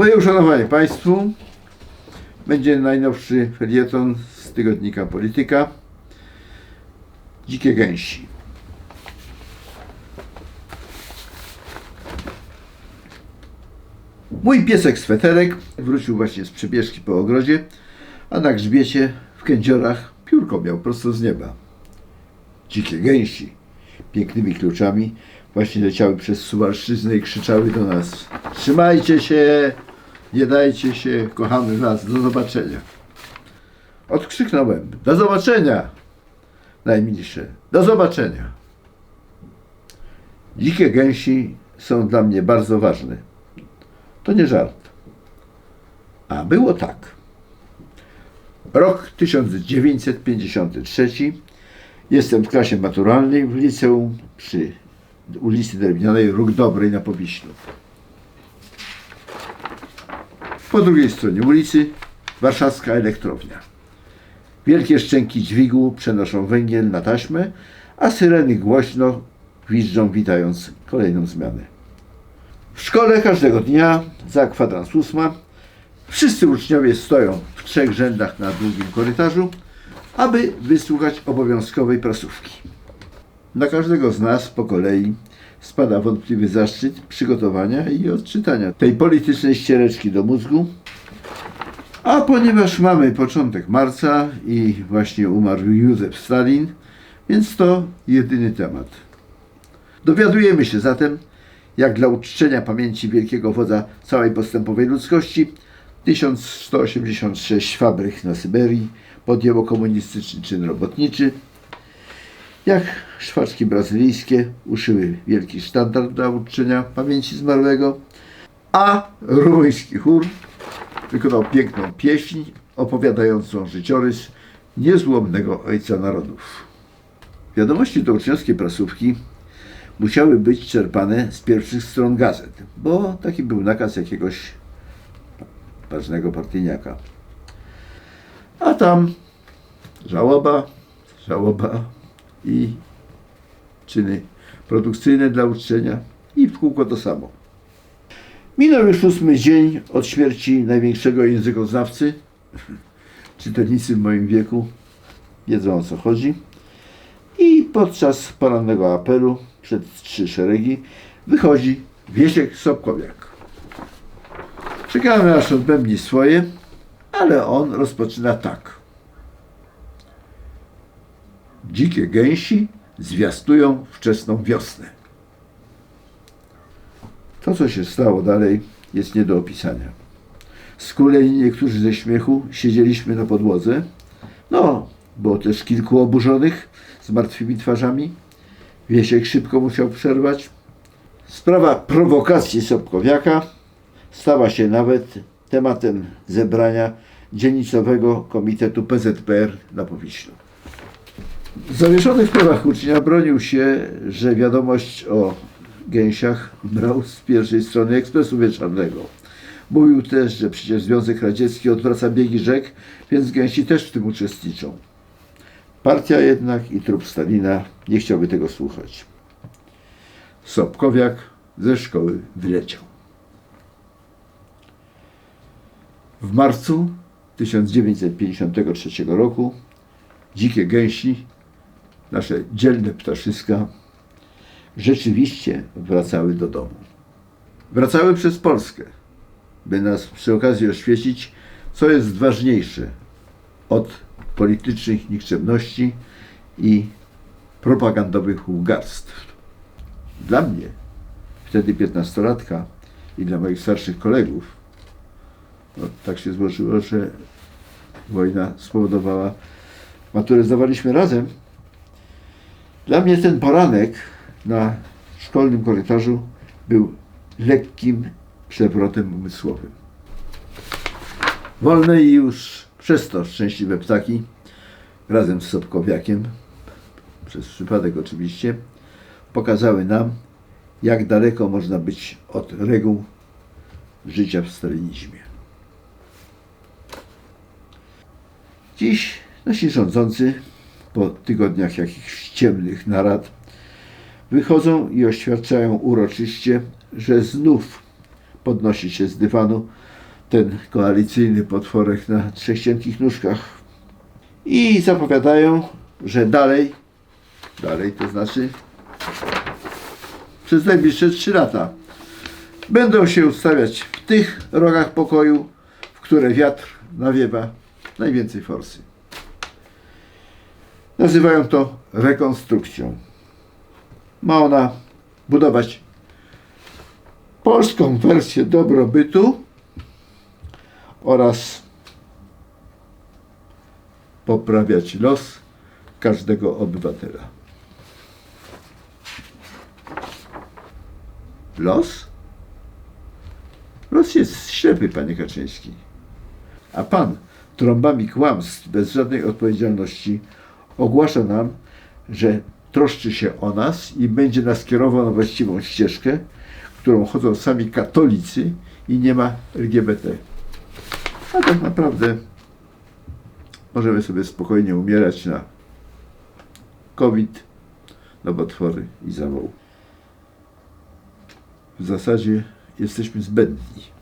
Moje uszanowanie Państwu. Będzie najnowszy felieton z tygodnika Polityka. Dzikie gęsi. Mój piesek sweterek wrócił właśnie z przebieżki po ogrodzie, a na grzbiecie w kędziorach piórko miał prosto z nieba. Dzikie gęsi pięknymi kluczami właśnie leciały przez Suwalszczyznę i krzyczały do nas Trzymajcie się, nie dajcie się, kochamy was, do zobaczenia. Odkrzyknąłem, do zobaczenia, najmilsze, do zobaczenia. Dzikie gęsi są dla mnie bardzo ważne. To nie żart. A było tak. Rok 1953. Jestem w klasie maturalnej w liceum przy ulicy Drewnianej, Róg Dobrej na Powiślu. Po drugiej stronie ulicy warszawska elektrownia. Wielkie szczęki dźwigu przenoszą węgiel na taśmę, a syreny głośno gwiżdżą witając kolejną zmianę. W szkole każdego dnia za kwadrans ósma wszyscy uczniowie stoją w trzech rzędach na długim korytarzu, aby wysłuchać obowiązkowej prasówki. Na każdego z nas po kolei spada wątpliwy zaszczyt przygotowania i odczytania tej politycznej ściereczki do mózgu. A ponieważ mamy początek marca i właśnie umarł Józef Stalin, więc to jedyny temat. Dowiadujemy się zatem, jak dla uczczenia pamięci wielkiego wodza całej postępowej ludzkości 1186 fabryk na Syberii podjęło komunistyczny czyn robotniczy, jak szwaczki brazylijskie uszyły wielki sztandar dla uczczenia pamięci zmarłego, a rumuński chór wykonał piękną pieśń opowiadającą życiorys niezłomnego ojca narodów. Wiadomości do uczniowskiej prasówki musiały być czerpane z pierwszych stron gazet, bo taki był nakaz jakiegoś ważnego partyjniaka. A tam żałoba, żałoba i czyny produkcyjne dla uczczenia i w kółko to samo. Minął już ósmy dzień od śmierci największego językoznawcy. Czytelnicy w moim wieku wiedzą o co chodzi. I podczas porannego apelu przed trzy szeregi wychodzi Wiesiek Sobkowiak. Czekamy aż odbębni swoje, ale on rozpoczyna tak. Dzikie gęsi zwiastują wczesną wiosnę. To, co się stało dalej, jest nie do opisania. Skuleni niektórzy ze śmiechu siedzieliśmy na podłodze. No, było też kilku oburzonych z martwymi twarzami. Wiesiek szybko musiał przerwać. Sprawa prowokacji Sobkowiaka stała się nawet tematem zebrania dzielnicowego komitetu PZPR na Powiślu. Zawieszony w prawach ucznia bronił się, że wiadomość o gęsiach brał z pierwszej strony Ekspresu Wieczornego. Mówił też, że przecież Związek Radziecki odwraca biegi rzek, więc gęsi też w tym uczestniczą. Partia jednak i trup Stalina nie chciałby tego słuchać. Sobkowiak ze szkoły wyleciał. W marcu 1953 roku dzikie gęsi, nasze dzielne ptaszyska, rzeczywiście wracały do domu. Wracały przez Polskę, by nas przy okazji oświecić, co jest ważniejsze od politycznych nikczemności i propagandowych łgarstw. Dla mnie, wtedy piętnastolatka i dla moich starszych kolegów, no, tak się złożyło, że wojna spowodowała, maturę zdawaliśmy razem. Dla mnie ten poranek na szkolnym korytarzu był lekkim przewrotem umysłowym. Wolne i już przez to szczęśliwe ptaki, razem z Sobkowiakiem, przez przypadek oczywiście, pokazały nam, jak daleko można być od reguł życia w stalinizmie. Dziś nasi rządzący, po tygodniach jakichś ciemnych narad, wychodzą i oświadczają uroczyście, że znów podnosi się z dywanu ten koalicyjny potworek na trzech cienkich nóżkach. I zapowiadają, że dalej, dalej to znaczy przez najbliższe 3 lata będą się ustawiać w tych rogach pokoju, w które wiatr nawiewa najwięcej forsy. Nazywają to rekonstrukcją. Ma ona budować polską wersję dobrobytu oraz poprawiać los każdego obywatela. Los? Los jest ślepy, panie Kaczyński. A pan trąbami kłamstw bez żadnej odpowiedzialności ogłasza nam, że troszczy się o nas i będzie nas kierował na właściwą ścieżkę, którą chodzą sami katolicy i nie ma LGBT. A tak naprawdę możemy sobie spokojnie umierać na COVID, nowotwory i zawał. W zasadzie jesteśmy zbędni.